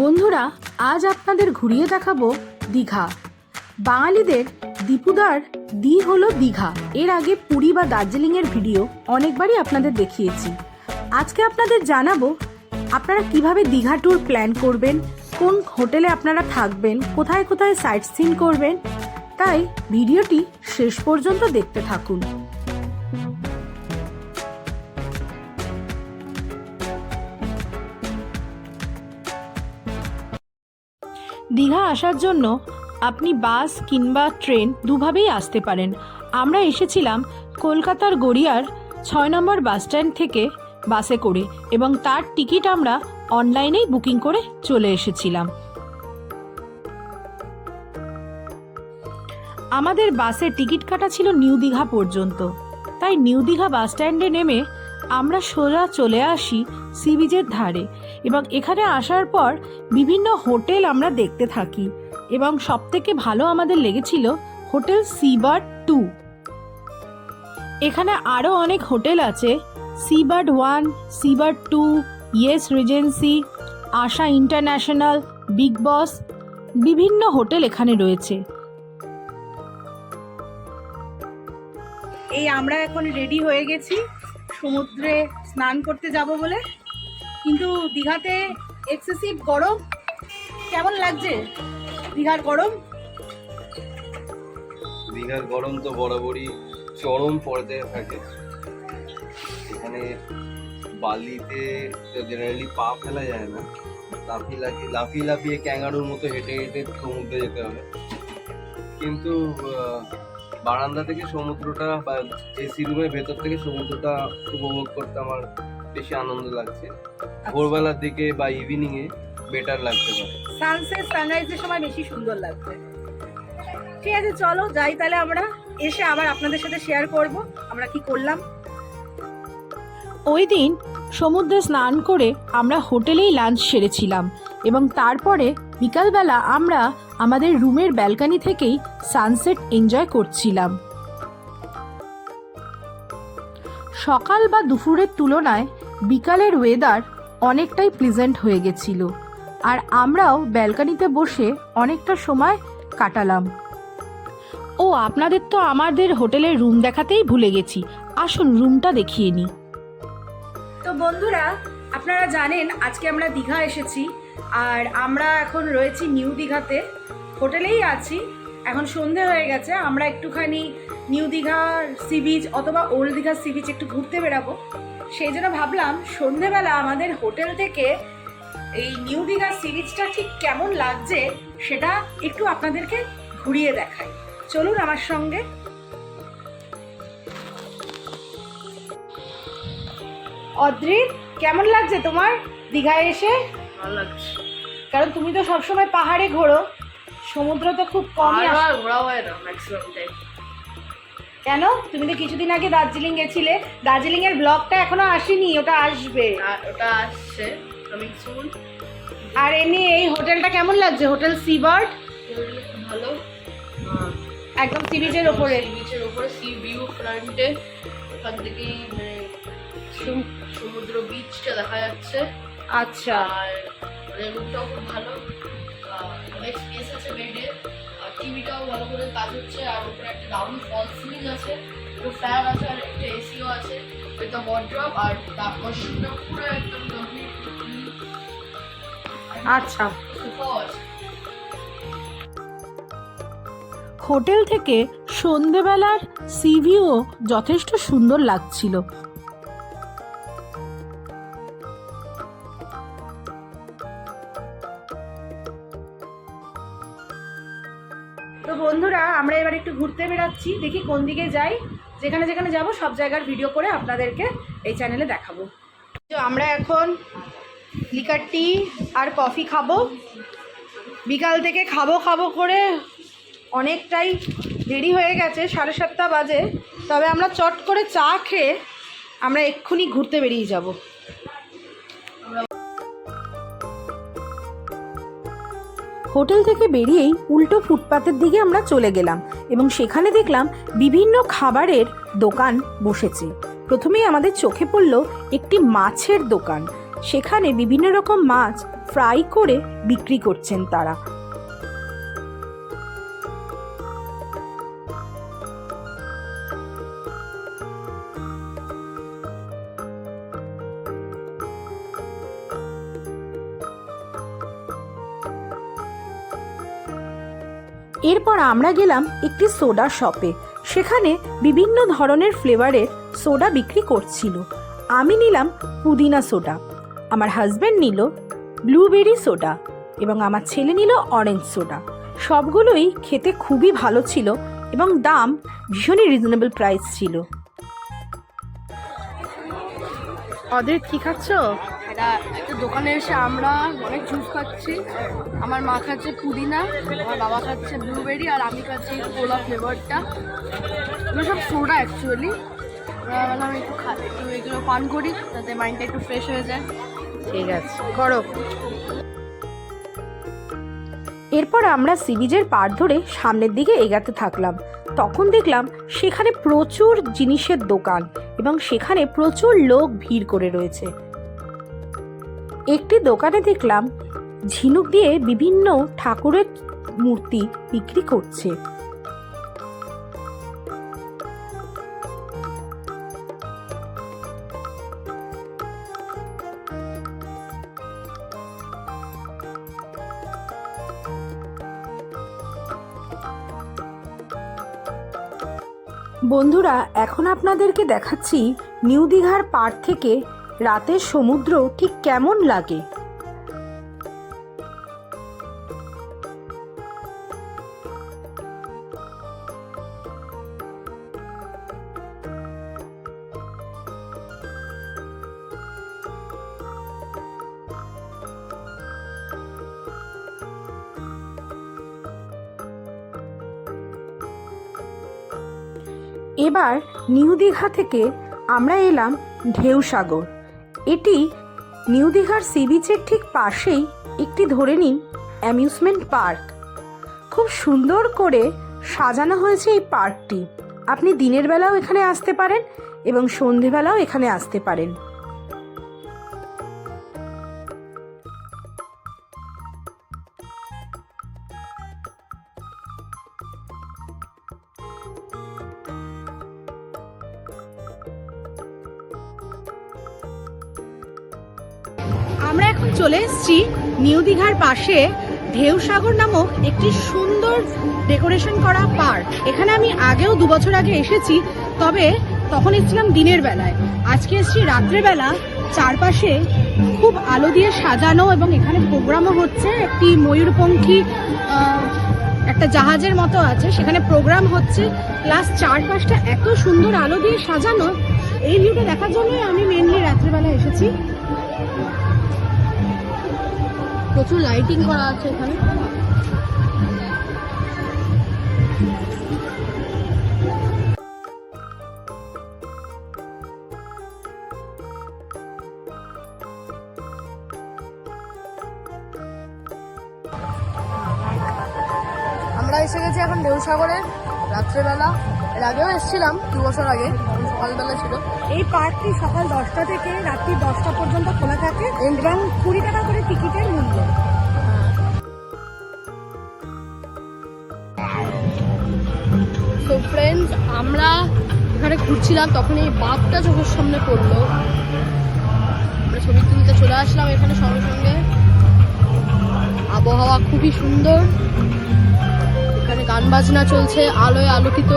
বন্ধুরা, আজ আপনাদের ঘুরিয়ে দেখাবো দীঘা। বাঙালিদের দীপুদার দি হলো দীঘা। এর আগে পুরী বা দার্জিলিংয়ের ভিডিও অনেকবারই আপনাদের দেখিয়েছি। আজকে আপনাদের জানাব, আপনারা কীভাবে দীঘা ট্যুর প্ল্যান করবেন, কোন হোটেলে আপনারা থাকবেন, কোথায় কোথায় সাইট সিন করবেন, তাই ভিডিওটি শেষ পর্যন্ত দেখতে থাকুন। দীঘা আসার জন্য আপনি বাস কিংবা ট্রেন দুভাবেই আসতে পারেন। আমরা এসেছিলাম কলকাতার গড়িয়ার ছয় নম্বর বাস স্ট্যান্ড থেকে বাসে করে এবং তার টিকিট আমরা অনলাইনেই বুকিং করে চলে এসেছিলাম। আমাদের বাসের টিকিট কাটা ছিল নিউ দীঘা পর্যন্ত। তাই নিউ দীঘা বাস স্ট্যান্ডে নেমে আমরা সোজা চলে আসি সি বিচের ধারে এবং এখানে আসার পর বিভিন্ন হোটেল আমরা দেখতে থাকি এবং সবথেকে ভালো আমাদের লেগেছিল হোটেল সিবার টু। এখানে আরও অনেক হোটেল আছে Seabird one Seabird two, yes regency, Asha international, big boss, বিভিন্ন হোটেল এখানে রয়েছে। এই আমরা এখন রেডি হয়ে গেছি। সমুদ্রে স্নান করতে যাব বলে। কিন্তু দীঘাতে এক্সেসিভ গরম। কেমন লাগছে দীঘার গরম? দীঘার গরম তো বরাবরই চরম পর্যায়ে থাকে। এখানে বালিতে জেনারেলি পা ফেলা যায় না। লাফি লাফি লাফি লাফিয়ে ক্যাঙ্গারুর মতো হেঁটে হেঁটে সমুদ্রে যেতে হবে। কিন্তু বারান্দা থেকে সমুদ্রটা বা এসি রুমের ভেতর থেকে সমুদ্রটা উপভোগ করতে আমার বেশি আনন্দ লাগছে। ভোরবেলার দিকে বা ইভিনিং এ বেটার লাগতে পারে। সানসেট সানরাইজের সময় বেশি সুন্দর লাগবে। ঠিক আছে চলো যাই তাহলে আমরা এসে আবার আপনাদের সাথে শেয়ার করব আমরা কি করলাম। ওই দিন সমুদ্রে স্নান করে আমরা হোটেলেই লাঞ্চ সেরেছিলাম এবং তারপরে বিকালবেলা আমরা আমাদের রুমের ব্যালকানি থেকেই সানসেট এনজয় করছিলাম। সকাল বা দুপুরের তুলনায় বিকালের ওয়েদার অনেকটাই প্লিজেন্ট হয়ে গেছিল আর আমরাও ব্যালকানিতে বসে অনেকটা সময় কাটালাম। ও, আপনাদের তো আমাদের হোটেলের রুম দেখাতেই ভুলে গেছি। আসুন রুমটা দেখিয়ে নিই। তো বন্ধুরা, আপনারা জানেন আজকে আমরা দীঘা এসেছি, আর আমরা এখন রয়েছি নিউ দীঘাতে। হোটেলেই আছি, এখন সন্ধে হয়ে গেছে, আমরা একটুখানি নিউ দীঘার সি বিচ অথবা ওল্ড দীঘার সি বিচ একটু ঘুরতে বেরাবো। সেই জন্য ভাবলাম সন্ধেবেলা আমাদের হোটেল থেকে এই নিউ দীঘার সি বিচটা ঠিক কেমন লাগছে, সেটা একটু আপনাদেরকে ঘুরিয়ে দেখাই। চলুন আমার সঙ্গে। অদ্রিত কেমন লাগছে তোমার দীঘায় এসে? ভালো লাগছে। কারণ তুমি তো সবসময় পাহাড়ে ঘোরো সমুদ্র তো খুব কমই ঘোরা হয় না ম্যাক্সিমাম টাইম কেন? তুমি তো কিছুদিন আগে দার্জিলিং গেছিলে। দার্জিলিং এর ব্লগটা এখনও আসেনি ওটা আসবে। ওটা আসছে কামিং আর এমনি এই হোটেলটা কেমন লাগছে? হোটেল সিবার্ড ভালো। একদম সি বিচের ওপরে। বিচের ওপরে সি ভিউ ফ্রন্টে ওখান থেকেই মানে সমুদ্র বিচটা দেখা যাচ্ছে। আচ্ছা। আর মানে রুমটাও খুব ভালো। অনেক স্পেস আছে বেডে। আর টিভিটাও ভালো করে কাজ হচ্ছে। আর উপরে একটা ডাউন ফল সিলিং আছে। একটু ফ্যান আছে আর একটা এসিও আছে। আ ওয়ার্ড্রপ আর তার ওয়াশরুমটা পুরো একদম কমপ্লিট আচ্ছা। সোফাও আছে। হোটেল থেকে সন্ধেবেলার সি ভিউও যথেষ্ট সুন্দর লাগছিল। তো বন্ধুরা, আমরা এবার একটু ঘুরতে বেরাচ্ছি দেখি কোন দিকে যাই। যেখানে যেখানে যাব, সব জায়গার ভিডিও করে আপনাদেরকে এই চ্যানেলে দেখাবো। তো আমরা এখন লিকার টি আর কফি খাব। বিকাল থেকে খাব খাব করে অনেকটাই দেরি হয়ে গেছে, সাড়ে সাতটা বাজে। তবে আমরা চট করে চা খেয়ে আমরা এক্ষুনি ঘুরতে বেরিয়ে যাব। হোটেল থেকে বেরিয়েই উল্টো ফুটপাতের দিকে আমরা চলে গেলাম এবং সেখানে দেখলাম বিভিন্ন খাবারের দোকান বসেছে। প্রথমেই আমাদের চোখে পড়ল একটি মাছের দোকান। সেখানে বিভিন্ন রকম মাছ ফ্রাই করে বিক্রি করছেন তারা। এরপর আমরা গেলাম একটি সোডা শপে। সেখানে বিভিন্ন ধরনের ফ্লেভারের সোডা বিক্রি করছিল। আমি নিলাম পুদিনা সোডা, আমার হাজব্যান্ড নিল ব্লুবেরি সোডা এবং আমার ছেলে নিল অরেঞ্জ সোডা। সবগুলোই খেতে খুবই ভালো ছিল এবং দাম ভীষণই রিজনেবল প্রাইস ছিল। অদের কি খাচ্ছ? এটা একটা দোকানে এসে আমরা অনেক জুস খাচ্ছি। আমার মা খাচ্ছে পুদিনা, আমার বাবা খাচ্ছে ব্লুবেরি আর আমি খাচ্ছি কোলা ফ্লেভারটা এগুলো সব সোডা অ্যাকচুয়ালি বললাম একটু খা, একটু এগুলো পান করি, যাতে মাইন্ডটা একটু ফ্রেশ হয়ে যায়। ঠিক আছে, করো। এরপর আমরা সি বিচের পার ধরে সামনের দিকে এগাতে থাকলাম। তখন দেখলাম সেখানে প্রচুর জিনিসের দোকান এবং সেখানে প্রচুর লোক ভিড় করে রয়েছে। একটি দোকানে দেখলাম ঝিনুক দিয়ে বিভিন্ন ঠাকুরের মূর্তি বিক্রি করছে। বন্ধুরা, এখন আপনাদেরকে দেখাচ্ছি নিউ দীঘার পাড় থেকে রাতের সমুদ্র ঠিক কেমন লাগে? এবার নিউ দীঘা থেকে আমরা এলাম ঢেউসাগর এটি নিউ দীঘার সি বিচের ঠিক পাশেই একটি ধরে নিন অ্যামিউজমেন্ট পার্ক। খুব সুন্দর করে সাজানো হয়েছে এই পার্কটি। আপনি দিনের বেলাও এখানে আসতে পারেন এবং সন্ধেবেলাও এখানে আসতে পারেন। চলে এসেছি নিউ দীঘার পাশে ঢেউসাগর নামক একটি সুন্দর ডেকোরেশন করা পার্ক। এখানে আমি আগেও দু বছর আগে এসেছি, তবে তখন এসেছিলাম দিনের বেলায়। আজকে এসেছি রাত্রেবেলা চারপাশে খুব আলো দিয়ে সাজানো এবং এখানে প্রোগ্রামও হচ্ছে। একটি ময়ূরপঙ্খী একটা জাহাজের মতো আছে। সেখানে প্রোগ্রাম হচ্ছে। প্লাস চারপাশটা এত সুন্দর আলো দিয়ে সাজানো। এই ভিউটা দেখার জন্যই আমি মেনলি রাত্রেবেলা এসেছি। প্রচুর লাইটিং করা আছে এখানে। আমরা এসে গেছি এখন ঢেউসাগরে রাত্রেবেলা। এর আগেও এসেছিলাম, দু বছর আগে, সকালবেলা ছিল। এই পার্কটি সকাল দশটা থেকে রাত্রি দশটা পর্যন্ত খোলা থাকে। এবং কুড়ি টাকা করে টিকিটের মূল্য। আমরা এখানে ঘুরছিলাম, তখন এই বাঘটা চোখের সামনে পড়ল, আমরা ছবি তুলতে চলে আসলাম এখানে সঙ্গে সঙ্গে। আবহাওয়া খুবই সুন্দর। এখানে গান বাজনা চলছে, আলোয় আলোকিত।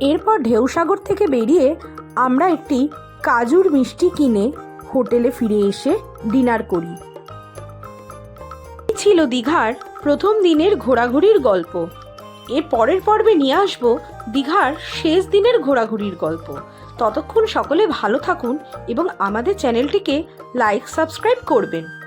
এরপর ঢেউসাগর থেকে বেরিয়ে আমরা একটি কাজুর মিষ্টি কিনে হোটেলে ফিরে এসে ডিনার করি। ছিল দীঘার প্রথম দিনের ঘোরাঘুরির গল্প। এর পরের পর্বে নিয়ে আসব দীঘার শেষ দিনের ঘোরাঘুরির গল্প। ততক্ষণ সকলে ভালো থাকুন এবং আমাদের চ্যানেলটিকে লাইক, সাবস্ক্রাইব করবেন।